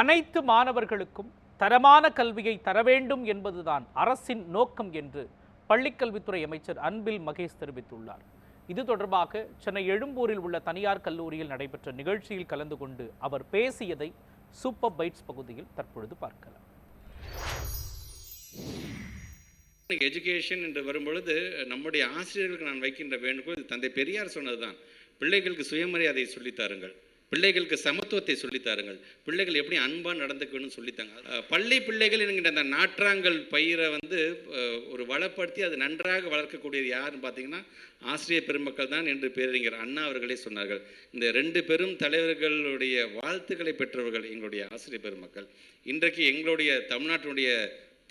அனைத்து மாணவர்களுக்கும் தரமான கல்வியை தர வேண்டும் என்பதுதான் அரசின் நோக்கம் என்று பள்ளிக்கல்வித்துறை அமைச்சர் அன்பில் மகேஷ் தெரிவித்துள்ளார். இது தொடர்பாக சென்னை எழும்பூரில் உள்ள தனியார் கல்லூரியில் நடைபெற்ற நிகழ்ச்சியில் கலந்து கொண்டு அவர் பேசியதை சூப்பர் பைட்ஸ் பகுதியில் தற்பொழுது பார்க்கலாம். எஜுகேஷன் என்று வரும்பொழுது நம்முடைய ஆசிரியர்களுக்கு நான் வைக்கின்ற வேண்டுகோள் தந்தை பெரியார் சொன்னதுதான். பிள்ளைகளுக்கு சுயமரியாதை சொல்லித்தாருங்கள் பிள்ளைகளுக்கு சமத்துவத்தை சொல்லித்தாருங்கள் பிள்ளைகள் எப்படி அன்பாக நடந்துக்கணும்னு சொல்லித்தாங்க பள்ளி பிள்ளைகள் என்கின்ற அந்த நாற்றாங்கல் பயிரை வந்து ஒரு வளப்படுத்தி அது நன்றாக வளர்க்கக்கூடியது யாருன்னு பார்த்தீங்கன்னா ஆசிரியர் பெருமக்கள் தான் என்று பேரறிஞர் அண்ணா அவர்களே சொன்னார்கள். இந்த ரெண்டு பெரும் தலைவர்களுடைய வாழ்த்துக்களை பெற்றவர்கள் எங்களுடைய ஆசிரியர் பெருமக்கள். இன்றைக்கு எங்களுடைய தமிழ்நாட்டினுடைய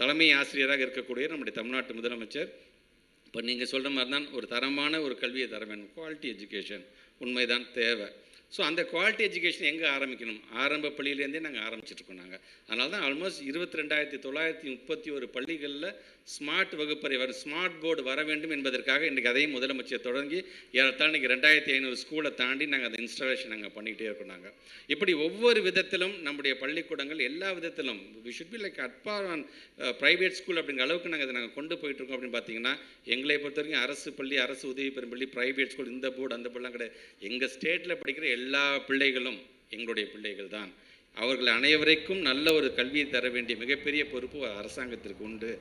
தலைமை ஆசிரியராக இருக்கக்கூடிய நம்முடைய தமிழ்நாட்டு முதலமைச்சர். இப்போ நீங்கள் சொல்கிற மாதிரி தான் ஒரு தரமான ஒரு கல்வியை தர வேண்டும். குவாலிட்டி எஜுகேஷன் உண்மைதான் தேவை. ஸோ அந்த குவாலிட்டி எஜுகேஷன் எங்கே ஆரம்பிக்கணும்? ஆரம்ப பள்ளியிலேருந்தே நாங்கள் ஆரம்பிச்சிட்ருக்கோம் நாங்கள் அதனால தான் ஆல்மோஸ்ட் இருபத்தி ரெண்டாயிரத்தி தொள்ளாயிரத்தி முப்பத்தி ஒரு பள்ளிகளில் ஸ்மார்ட் வகுப்பறை வர ஸ்மார்ட் போர்டு வர வேண்டும் என்பதற்காக இன்றைக்கி அதையும் முதலமைச்சர் தொடங்கி ஏறத்தாழ் இன்றைக்கி ரெண்டாயிரத்தி ஐநூறு ஸ்கூலை தாண்டி நாங்கள் அந்த இன்ஸ்டாலேஷன் நாங்கள் பண்ணிக்கிட்டே இருக்கோம் நாங்கள் இப்படி ஒவ்வொரு விதத்திலும் நம்முடைய பள்ளிக்கூடங்கள் எல்லா விதத்திலும் we should be like at par on private school அப்படிங்கிற அளவுக்கு நாங்கள் அதை நாங்கள் கொண்டு போயிட்டு இருக்கோம் அப்படின்னு பார்த்தீங்கன்னா எங்களை பொறுத்த வரைக்கும் அரசு பள்ளி அரசு உதவி பெறும் பள்ளி ப்ரைவேட் ஸ்கூல் இந்த போர்டு அந்த போர்டுலாம் கிடையாது. எங்கள் ஸ்டேட்டில் படிக்கிற எல்லா பிள்ளைகளும் எங்களுடைய பிள்ளைகள் தான் அவர்கள் அனைவருக்கும் நல்ல ஒரு கல்வியை தர வேண்டிய மிகப்பெரிய பொறுப்பு அரசாங்கத்திற்கு உண்டு.